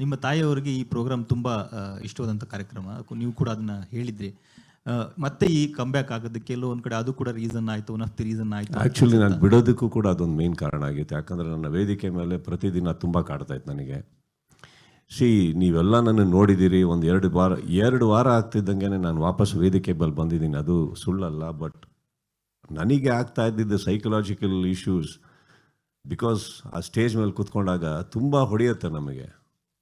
ನಿಮ್ಮ ತಾಯಿಯವರಿಗೆ ಈ ಪ್ರೋಗ್ರಾಮ್ ತುಂಬಾ ಇಷ್ಟವಾದಂಥ ಕಾರ್ಯಕ್ರಮ. ನೀವು ಕೂಡ ಅದನ್ನ ಹೇಳಿದ್ರಿ. ಮತ್ತೆ ಈ ಕಂಬ್ಯಾಕ್ ಆಗೋದಕ್ಕೆ ಎಲ್ಲೋ ಒಂದ್ ಕಡೆ ಅದು ಕೂಡ ರೀಸನ್ ಆಯ್ತು ಒನ್ ಆಫ್ ದಿ ರೀಸನ್ ಆಯ್ತು ಆ್ಯಕ್ಚುಲಿ ನಾನು ಬಿಡೋದಕ್ಕೂ ಕೂಡ ಅದೊಂದು ಮೇನ್ ಕಾರಣ ಆಗಿತ್ತು. ಯಾಕಂದರೆ ನನ್ನ ವೇದಿಕೆ ಮೇಲೆ ಪ್ರತಿದಿನ ತುಂಬ ಕಾಡ್ತಾ ಇತ್ತು ನನಗೆ. ಸಿ ನೀವೆಲ್ಲ ನನ್ನ ನೋಡಿದ್ದೀರಿ ಒಂದು ಎರಡು ವಾರ ಎರಡು ವಾರ ಆಗ್ತಿದ್ದಂಗೆ ನಾನು ವಾಪಸ್ ವೇದಿಕೆ ಮೇಲೆ ಬಂದಿದ್ದೀನಿ. ಅದು ಸುಳ್ಳಲ್ಲ ಬಟ್ ನನಗೆ ಆಗ್ತಾ ಇದ್ದಿದ್ದು ಸೈಕಲಾಜಿಕಲ್ ಇಶ್ಯೂಸ್ ಬಿಕಾಸ್ ಆ ಸ್ಟೇಜ್ ಮೇಲೆ ಕೂತ್ಕೊಂಡಾಗ ತುಂಬ ಹೊಡೆಯುತ್ತೆ ನಮಗೆ.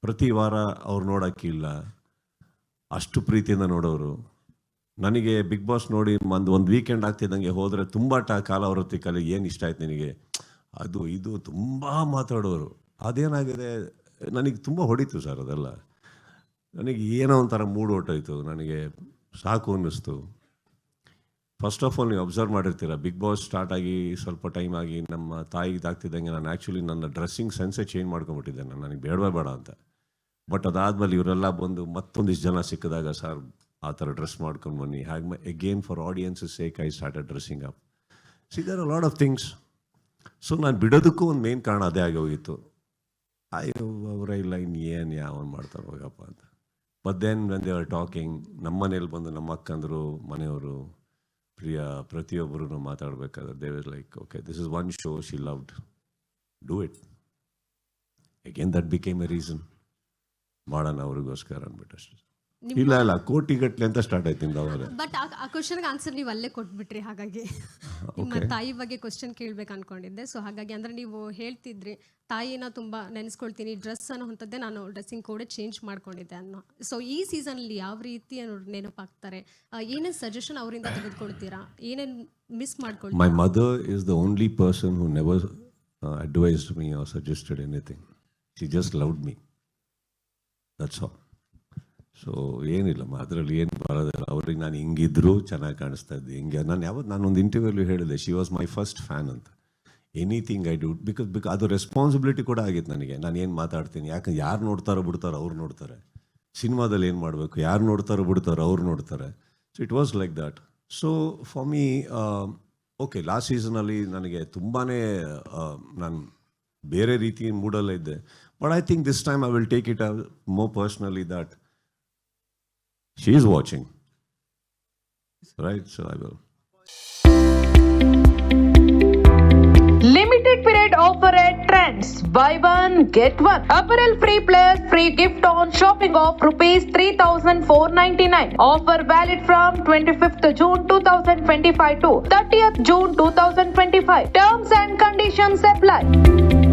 ಪ್ರತಿ ವಾರ ಅವ್ರು ನೋಡೋಕ್ಕಿಲ್ಲ ಅಷ್ಟು ಪ್ರೀತಿಯಿಂದ ನೋಡೋರು. ನನಗೆ ಬಿಗ್ ಬಾಸ್ ನೋಡಿ ಒಂದು ಒಂದು ವೀಕೆಂಡ್ ಆಗ್ತಿದ್ದಂಗೆ ಹೋದರೆ ತುಂಬ ಟ ಕಾಲಾವೃತ್ತಿಕಲ್ಲಿ ಏನು ಇಷ್ಟ ಆಯ್ತು ನಿನಗೆ? ಅದು ಇದು ತುಂಬ ಮಾತಾಡೋರು. ಅದೇನಾಗಿದೆ? ನನಗೆ ತುಂಬ ಹೊಡಿತು ಸರ್ ಅದೆಲ್ಲ. ನನಗೆ ಏನೋ ಒಂಥರ ಮೂಡ್ ಹೊಟ್ಟೋಯ್ತು ನನಗೆ ಸಾಕು ಅನ್ನಿಸ್ತು. ಫಸ್ಟ್ ಆಫ್ ಆಲ್ ನೀವು ಅಬ್ಸರ್ವ್ ಮಾಡಿರ್ತೀರ ಬಿಗ್ ಬಾಸ್ ಸ್ಟಾರ್ಟ್ ಆಗಿ ಸ್ವಲ್ಪ ಟೈಮ್ ಆಗಿ ನಮ್ಮ ತಾಯಿಗೆ ಇದಾಗ್ತಿದ್ದಂಗೆ ನಾನು ಆ್ಯಕ್ಚುಲಿ ನನ್ನ ಡ್ರೆಸ್ಸಿಂಗ್ ಸೆನ್ಸೇ ಚೇಂಜ್ ಮಾಡ್ಕೊಂಬಿಟ್ಟಿದ್ದೆ ನಾನು ನನಗೆ ಬೇಡವೇ ಬೇಡ ಅಂತ. ಬಟ್ ಅದಾದ್ಮೇಲೆ ಇವರೆಲ್ಲ ಬಂದು ಮತ್ತೊಂದಿಷ್ಟು ಜನ ಸಿಕ್ಕಿದಾಗ, ಸರ್, ಆ ಥರ ಡ್ರೆಸ್ ಮಾಡ್ಕೊಂಡು ಬನ್ನಿ. ಹಾಗೆ again for audiences sake I started dressing up see there a lot of things so ನಾನು ಬಿಡೋದಕ್ಕೂ ಒಂದು ಮೇನ್ ಕಾರಣ ಅದೇ ಆಗಿ ಹೋಗಿತ್ತು. ಅವರ, ಇಲ್ಲ ಇನ್ನು ಏನು ಯಾವನ್ ಮಾಡ್ತಾರೆ, ಹೋಗಪ್ಪ ಅಂತ. But then when they are talking ನಮ್ಮ ಮನೇಲಿ ಬಂದು ನಮ್ಮ ಅಕ್ಕಂದರು ಮನೆಯವರು, ಪ್ರಿಯ ಪ್ರತಿಯೊಬ್ಬರೂ ಮಾತಾಡಬೇಕಾದ್ರೆ they was like okay this is one show she loved do it again that became a reason ಮಾಡೋಣ ಅವ್ರಿಗೋಸ್ಕರ ಅಂದ್ಬಿಟ್ಟು ಅಷ್ಟೇ. ಇಲ್ಲ ಇಲ್ಲ ಕೋಟಿಗಟ್ಲೆ ಅಂತ ಸ್ಟಾರ್ಟ್ ಆಯ್ತು ನಿಮ್ದು ಅವಾಗ. ಬಟ್ ಆ ಕ್ವಶನ್ಗೆ ಆನ್ಸರ್ ನೀವು ಅಲ್ಲೇ ಕೊಟ್ಬಿಟ್ರಿ ಹಾಗಾಗಿ. ನಿಮ್ಮ ತಾಯಿ ಬಗ್ಗೆ ಕ್ವಶನ್ ಕೇಳ್ಬೇಕು ಅನ್ಕೊಂಡಿದ್ದೆ. ಸೊ ಹಾಗಾಗಿ ಅಂದ್ರೆ ನೀವು ಹೇಳ್ತಿದ್ರಿ ತಾಯಿನ ತುಂಬಾ ನೆನೆಸ್ಕೊಳ್ತೀನಿ ಡ್ರೆಸ್ ಅನ್ನೋ ಅಂಥದ್ದೇ ನಾನು ಡ್ರೆಸ್ಸಿಂಗ್ ಕೋಡೆ ಚೇಂಜ್ ಮಾಡ್ಕೊಂಡಿದ್ದೆ ಅನ್ನೋ. ಸೊ ಈ ಸೀಸನಲ್ಲಿ ಯಾವ ರೀತಿ ನೆನಪಾಗ್ತಾರೆ? ಏನೇನು ಸಜೆಷನ್ ಅವರಿಂದ ತೆಗೆದುಕೊಳ್ತೀರಾ? ಏನೇನು miss ಮಾಡ್ಕೊಳ್ತೀರಾ? My mother is the only person who never advised me or suggested anything anything. Just just loved me. Also ಏನಿಲ್ಲಮ್ಮ ಅದರಲ್ಲಿ ಏನು ಬರೋದಿಲ್ಲ. ಅವ್ರಿಗೆ ನಾನು ಹಿಂಗಿದ್ರು ಚೆನ್ನಾಗಿ ಕಾಣಿಸ್ತಾ ಇದ್ದೆ. ಹಿಂಗೆ, ನಾನು ಯಾವತ್ತು ನಾನು ಒಂದು ಇಂಟರ್ವ್ಯೂಲಿ ಹೇಳಿದೆ she was my first fan ಅಂತ. Anything I do because because ಅದು ರೆಸ್ಪಾನ್ಸಿಬಿಲಿಟಿ ಕೂಡ ಆಗಿತ್ತು ನನಗೆ. ನಾನು ಏನು ಮಾತಾಡ್ತೀನಿ? ಯಾಕಂದ್ರೆ ಯಾರು ನೋಡ್ತಾರೋ ಬಿಡ್ತಾರೋ ಅವ್ರು ನೋಡ್ತಾರೆ. ಸಿನಿಮಾದಲ್ಲಿ ಏನು ಮಾಡಬೇಕು? ಯಾರು ನೋಡ್ತಾರೋ ಬಿಡ್ತಾರೋ ಅವ್ರು ನೋಡ್ತಾರೆ. So it was like that so for me okay last ಸೀಸನಲ್ಲಿ ನನಗೆ ತುಂಬಾ ನಾನು ಬೇರೆ ರೀತಿ ಮೂಡಲ್ಲೇ ಇದ್ದೆ but I think this time I will take it more personally that she is watching right so I will Limited period offer at Trends. Buy one, get one. Apparel free plus free gift on shopping of rupees 3499. Offer valid from 25th June 2025 to 30th June 2025. Terms and conditions apply.